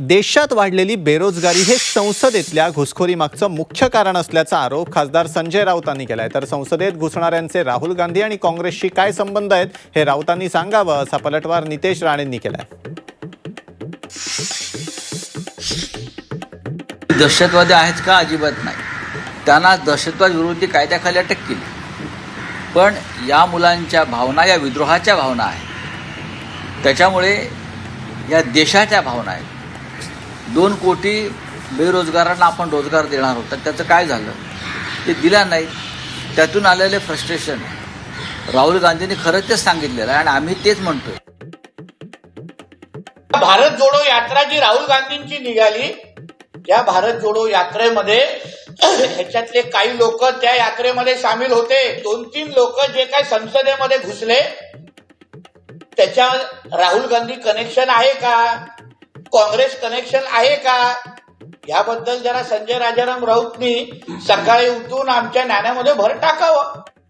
देशात वाढलेली बेरोजगारी हे संसदेतल्या घुसखोरी मागचं मुख्य कारण असल्याचा आरोप खासदार संजय राऊतांनी केलाय. तर संसदेत घुसणाऱ्यांचे राहुल गांधी आणि काँग्रेसशी काय संबंध आहेत हे राऊतांनी सांगावं असा पलटवार नितेश राणेंनी केलाय. दहशतवादी आहेत का अजिबात नाही. त्यांना दहशतवाद विरोधी कायद्याखाली अटक केली. पण या मुलांच्या भावना या विद्रोहाच्या भावना आहेत. त्याच्यामुळे या देशाच्या भावना आहेत. दोन कोटी बेरोजगारांना आपण रोजगार देणार होता त्याचं काय झालं? ते दिला नाही. त्यातून आलेले फ्रस्ट्रेशन राहुल गांधींनी खरंच तेच सांगितलेलं आहे आणि आम्ही तेच म्हणतोय. भारत जोडो यात्रा जी राहुल गांधींची निघाली या भारत जोडो यात्रेमध्ये ह्याच्यातले काही लोक त्या यात्रेमध्ये सामील होते. दोन तीन लोक जे काय संसदेमध्ये घुसले त्याच्या राहुल गांधी कनेक्शन आहे का? काँग्रेस कनेक्शन आहे का? याबद्दल जरा संजय राजाराम राऊतनी सकाळी उठून आमच्या नाण्यामध्ये भर टाकावं.